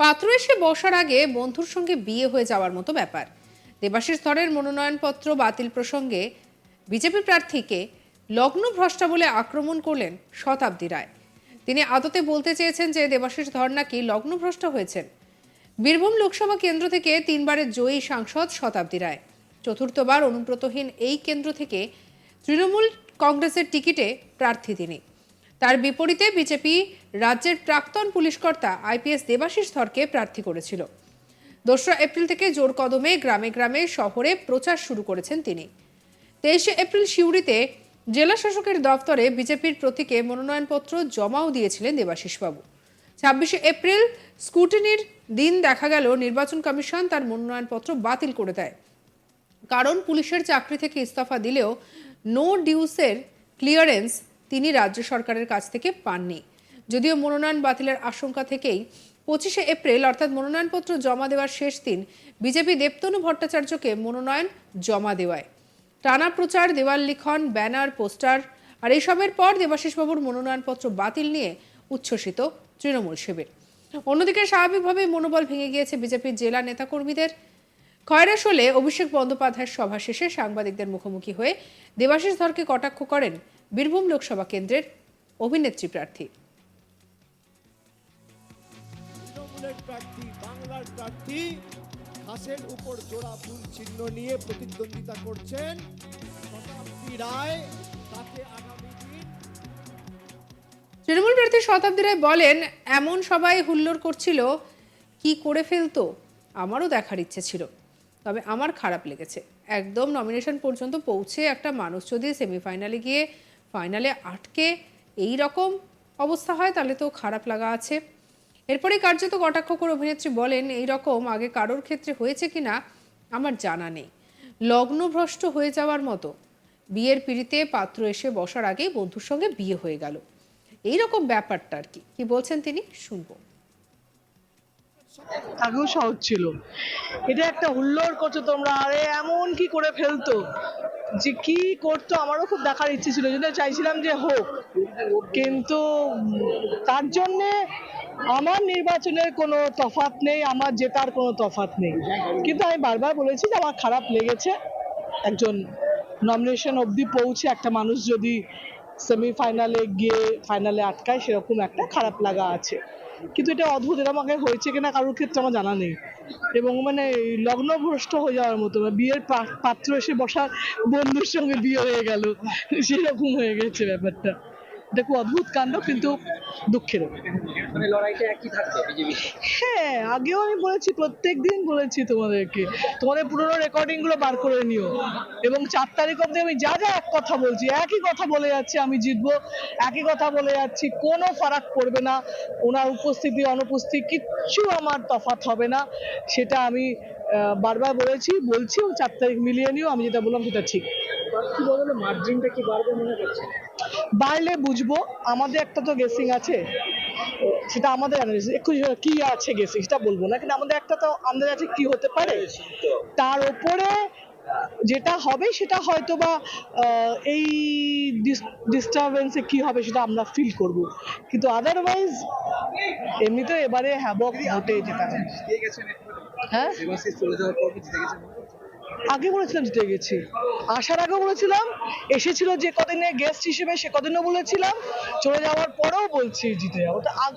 পাত্র এসে বসার আগে বন্ধুর সঙ্গে বিয়ে হয়ে যাওয়ার মতো ব্যাপার। দেবাশিস ধরের মনোনয়নপত্র বাতিল প্রসঙ্গে বিজেপি প্রার্থীকে লগ্ন ভ্রষ্টা বলে আক্রমণ করলেন শতাব্দী রায়। তিনি আদতে বলতে চেয়েছেন যে দেবাশিস ধর নাকি লগ্নভ্রষ্ট হয়েছেন। বীরভূম লোকসভা কেন্দ্র থেকে তিনবারের জয়ী সাংসদ শতাব্দী রায়। চতুর্থবার অনুব্রতহীন এই কেন্দ্র থেকে তৃণমূল কংগ্রেসের টিকিটে প্রার্থী তিনি। তার বিপরীতে বিজেপি রাজ্যের প্রাক্তন পুলিশকর্তা আইপিএস দেবাশিস ধরকে প্রার্থী করেছিল। দোসরা এপ্রিল থেকে জোর কদমে গ্রামে গ্রামে শহরে প্রচার শুরু করেছেন তিনি। তেইশে এপ্রিল সিউড়িতে জেলা শাসকের দপ্তরে বিজেপির প্রতীকে মনোনয়নপত্র জমাও দিয়েছিলেন দেবাশিসবাবু। ছাব্বিশে এপ্রিল স্কুটিনির দিন দেখা গেল, নির্বাচন কমিশন তার মনোনয়নপত্র বাতিল করে দেয়। কারণ পুলিশের চাকরি থেকে ইস্তফা দিলেও নো ডিউসের ক্লিয়ারেন্স তিনি রাজ্য সরকারের কাছ থেকে পাননি। যদিও মনোনয়ন বাতিলের আশঙ্কা থেকেই পঁচিশে এপ্রিল, অর্থাৎ মনোনয়নপত্র জমা দেওয়ার শেষ দিন, বিজেপি দেবতনু ভট্টাচার্যকে মনোনয়ন জমা দেওয়ায়। টানা প্রচার, দেওয়াল লিখন, ব্যানার, পোস্টার, আর এইসবের পর দেবাশিসবাবুর মনোনয়নপত্র বাতিল নিয়ে উচ্ছ্বসিত তৃণমূল শিবির। অন্যদিকে স্বাভাবিকভাবেই মনোবল ভেঙে গিয়েছে বিজেপির জেলা নেতাকর্মীদের। খয়রাশোলে অভিষেক বন্দ্যোপাধ্যায়ের সভা শেষে সাংবাদিকদের মুখোমুখি হয়ে দেবাশিস ধরকে কটাক্ষ করেন বীরভূম লোকসভা কেন্দ্রের অভিনেত্রী প্রার্থী। প্রার্থী বাংলার প্রার্থী ঘাসের উপর জোড়া ফুল চিহ্ন নিয়ে প্রতিদ্বন্দ্বিতা করছেন শতাব্দী রায় তাকে আগামী তৃণমূল প্রার্থী শতাব্দী রায় বলেন এমন সবাই হুল্লোড় করছিল কি করে ফেলতো? আমারও দেখার ইচ্ছে ছিল তবে আমার খারাপ লেগেছে। একদম নমিনেশন পর্যন্ত পৌঁছে একটা মানুষ যদি সেমিফাইনালে গিয়ে ফাইনালে আটকে এই রকম অবস্থা হয়, তাহলে তো খারাপ লাগা আছে। এরপরে কার্যত কটাক্ষ করে অভিনেত্রী বলেন এই রকম আগে কারোর ক্ষেত্রে হয়েছে কিনা আমার জানা নেই। লগ্নভ্রষ্ট হয়ে যাওয়ার মতো। বিয়ের পিড়িতে পাত্র এসে বসার আগেই বন্ধুর সঙ্গে বিয়ে হয়ে গেল। এই রকম ব্যাপারটা আর কি। কি বলছেন তিনি? শুনব। আগেও সহজ ছিল। এটা একটা হুল্লোড় করছ তোমরা, আরে এমন কি করে ফেলতো? যে কি করতো আমারও খুব দেখার ইচ্ছে ছিল যেটা চাইছিলাম যে হোক। কিন্তু তার জন্যে আমার নির্বাচনের কোনো তফাৎ নেই, আমার জেতার কোনো তফাৎ নেই। কিন্তু আমি বারবার বলেছি যে আমার খারাপ লেগেছে। একজন নমিনেশন অবধি পৌঁছে একটা মানুষ যদি সেমিফাইনালে গিয়ে ফাইনালে আটকায়, সেরকম একটা খারাপ লাগা আছে। কিন্তু এটা অদ্ভুত এরকম আগে হয়েছে কিনা কারোর ক্ষেত্রে আমার জানা নেই। এবং মানে লগ্নভ্রষ্ট হয়ে যাওয়ার মতো বিয়ের পাত্র এসে বসার বন্ধুর সঙ্গে বিয়ে হয়ে গেল, সেরকম হয়ে গেছে ব্যাপারটা। এটা খুব অদ্ভুত কাণ্ড কিন্তু দুঃখের মানে লড়াইটা একই থাকবে হ্যাঁ আগেও আমি বলেছি প্রত্যেক দিন বলেছি তোমাদেরকে। তোমাদের পুরোনো রেকর্ডিংগুলো বার করে নিও। এবং চার তারিখ অব্দি আমি যা যা এক কথা বলছি একই কথা বলে যাচ্ছি আমি জিতবো একই কথা বলে যাচ্ছি কোনো ফারাক পড়বে না। ওনার উপস্থিতি অনুপস্থিতি কিচ্ছু আমার তফাৎ হবে না। সেটা আমি বারবার বলেছি বলছি ও চার তারিখ মিলিয়ে নিও আমি যেটা বললাম সেটা ঠিক। মার্জিনটা কি বাড়বে মনে করছে বাড়লে বুঝব আমাদের একটা তো গেসিং আছে। সেটা আমাদের কি আছে গেসিং সেটা বলব না, কিন্তু আমাদের একটা তো আন্দাজ আছে কি হতে পারে। তার উপরে যেটা হবে সেটা হয়তো বা এই ডিস্টারবেন্সে কি হবে সেটা আমরা ফিল করব। কিন্তু আদারওয়াইজ এমনিতে এবারে হ্যাবক ভোটে যেটা। হ্যাঁ? আগে বলেছিলাম জিতে গেছি। আসার আগে বলেছিলাম, এসেছিল যে কদিনে গেস্ট হিসেবে সে কদিনও বলেছিলাম, চলে যাওয়ার পরেও বলছি জিতে যাব।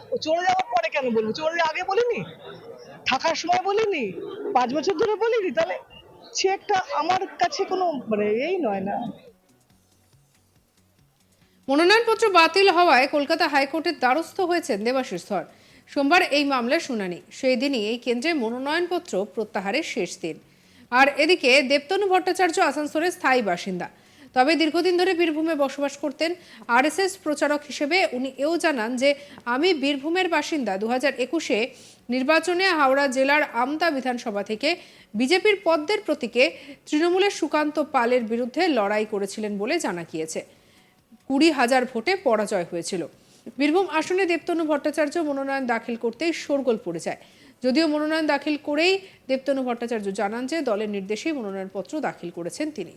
তো চলে যাওয়ার পরে কেন বলব? চলে আগে বলিনি? থাকার সময় বলিনি? পাঁচ বছর ধরে বলিনি? তাহলে সে একটা আমার কাছে কোনো মানে এই নয় না। মনোনয়নপত্র বাতিল হওয়ায় কলকাতা হাইকোর্টের দ্বারস্থ হয়েছেন দেবাশিস ধর। সোমবার এই মামলার শুনানি। সেই দিনই এই কেন্দ্রে মনোনয়নপত্র প্রত্যাহারের শেষ দিন। আর এদিকে দেবতনু ভট্টাচার্য আসানসোলের স্থায়ী বাসিন্দা। তবে দীর্ঘদিন ধরে বীরভূমে বসবাস করতেন আরএসএস প্রচারক হিসেবে উনি এও জানান যে, আমি বীরভূমের বাসিন্দা। দু হাজার একুশে নির্বাচনে হাওড়া জেলার আমতা বিধানসভা থেকে বিজেপির পদ্মের প্রতীকে তৃণমূলের সুকান্ত পালের বিরুদ্ধে লড়াই করেছিলেন বলে জানা গিয়েছে। কুড়ি হাজার ভোটে পরাজয় হয়েছিল। বীরভূম আসনে দেবতনু ভট্টাচার্য মনোনয়ন দাখিল করতেই শোরগোল পড়ে যায়। যদিও মনোনয়ন দাখিল করেই দেবতনু ভট্টাচার্য জানান যে দলের নির্দেশেই মনোনয়নপত্র দাখিল করেছেন তিনি।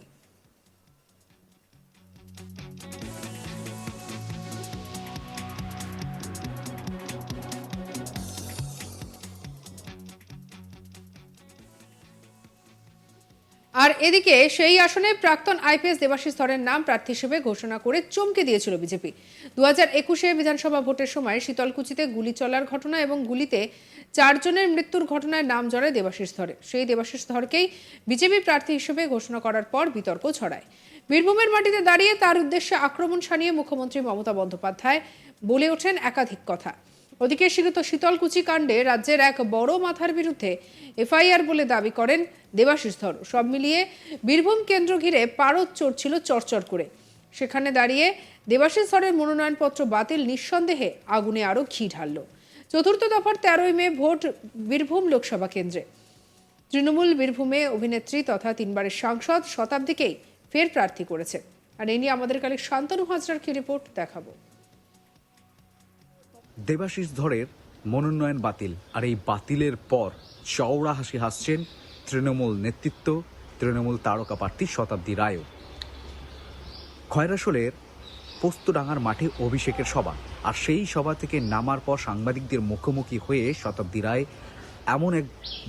আর এদিকে সেই আসনে প্রাক্তন আইপিএস দেবাশিস ধরের নাম প্রার্থী হিসেবে ঘোষণা করে চমকে দিয়েছিল বিজেপি। দু হাজার একুশে বিধানসভা ভোটের সময় শীতলকুচিতে গুলি চলার ঘটনা এবং গুলিতে চারজনের মৃত্যুর ঘটনায় নাম জড়ায় দেবাশিস ধরে। সেই দেবাশিস ধরকেই বিজেপি প্রার্থী হিসেবে ঘোষণা করার পর বিতর্ক ছড়ায়। বীরভূমের মাটিতে দাঁড়িয়ে তার উদ্দেশ্যে আক্রমণ সানিয়ে মুখ্যমন্ত্রী মমতা বন্দ্যোপাধ্যায় বলে ওঠেন একাধিক কথা। ওদিকে শীতলকুচি কাণ্ডে রাজ্যের এক বড় মাথার বিরুদ্ধে এফআইআর বলে দাবি করেন দেবাশিস ধর। সব মিলিয়ে বীরভূম কেন্দ্র ঘিরে পারদ চড়ছিল চরচর করে। সেখানে দাঁড়িয়ে দেবাশিস ধরের মনোনয়নপত্র বাতিল নিঃসন্দেহে আগুনে আরও ঘি ঢালল। চতুর্থ দফার তেরোই মে ভোট বীরভূম লোকসভা কেন্দ্রে। তৃণমূল বীরভূমে অভিনেত্রী তথা তিনবারের সাংসদ শতাব্দীকেই ফের প্রার্থী করেছে। আর এই নিয়ে আমাদের কালে শান্তনু হাজরার কি রিপোর্ট দেখাবো। দেবাশিস ধরের মনোনয়ন বাতিল, আর এই বাতিলের পর চওড়া হাসি হাসছেন তৃণমূল নেতৃত্ব, তৃণমূল তারকা প্রার্থী শতাব্দী রায়ও। খয়রাসোলের পোস্তডাঙ্গার মাঠে অভিষেকের সভা, আর সেই সভা থেকে নামার পর সাংবাদিকদের মুখোমুখি হয়ে শতাব্দী রায় এমন এক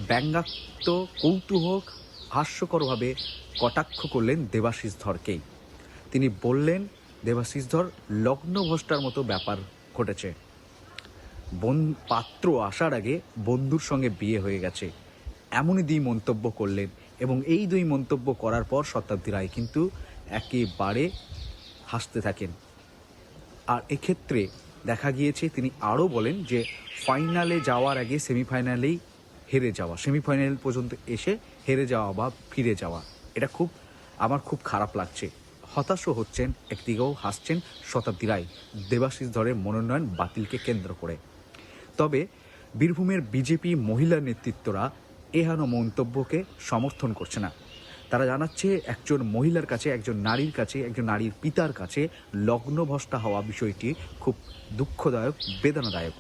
ব্যঙ্গাত্ম কৌতূহক, হাস্যকরভাবে কটাক্ষ করলেন দেবাশিস ধরকেই। তিনি বললেন, দেবাশিস ধর, লগ্নভ্রষ্টার মতো ব্যাপার ঘটেছে। বন, পাত্র আসার আগে বন্ধুর সঙ্গে বিয়ে হয়ে গেছে। এমনই দুই মন্তব্য করলেন এবং এই দুই মন্তব্য করার পর শতাব্দী রায় কিন্তু একেবারে হাসতে থাকেন। আর এক্ষেত্রে দেখা গিয়েছে তিনি আরও বলেন যে, ফাইনালে যাওয়ার আগে সেমিফাইনালেই হেরে যাওয়া। সেমিফাইনাল পর্যন্ত এসে হেরে যাওয়া বা ফিরে যাওয়া, এটা খুব, আমার খুব খারাপ লাগছে। হতাশও হচ্ছেন, একদিকেও হাসছেন শতাব্দী রায়। দেবাশিস ধরের মনোনয়ন বাতিলকে কেন্দ্র করে। তবে বীরভূমের বিজেপি মহিলা নেতৃত্বরা এহেন মন্তব্যকে সমর্থন করছে না। তারা জানাচ্ছে, একজন মহিলার কাছে, একজন নারীর কাছে, একজন নারীর পিতার কাছে লগ্নভ্রষ্টা হওয়া বিষয়টি খুব দুঃখদায়ক, বেদনাদায়ক।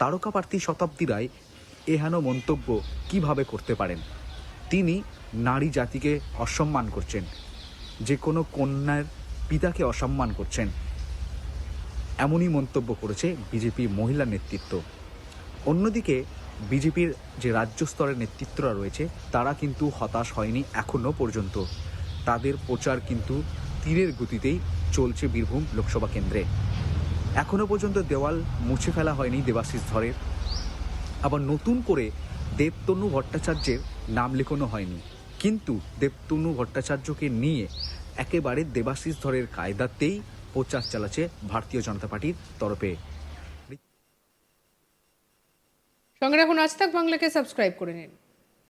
তারকা প্রার্থী শতাব্দী রায় এহেন মন্তব্য কীভাবে করতে পারেন? তিনি নারী জাতিকে অসম্মান করছেন, যে কোনো কন্যার পিতাকে অসম্মান করছেন এমনই মন্তব্য করেছে বিজেপি মহিলা নেতৃত্ব। অন্যদিকে, বিজেপির যে রাজ্য স্তরের নেতৃত্বরা রয়েছে, তারা কিন্তু হতাশ হয়নি এখনও পর্যন্ত। তাদের প্রচার কিন্তু তীরের গতিতেই চলছে বীরভূম লোকসভা কেন্দ্রে। এখনও পর্যন্ত দেওয়াল মুছে ফেলা হয়নি দেবাশিস ধরের। আবার নতুন করে দেবতনু ভট্টাচার্যের নাম লেখানো হয়নি। কিন্তু দেবতনু ভট্টাচার্যকে নিয়ে একেবারে দেবাশিস ধরের কায়দাতেই প্রচার চালাচ্ছে ভারতীয় জনতা পার্টির তরফে। সঙ্গে রাখুন আজ তাক বাংলাকে সাবস্ক্রাইব করে নিন।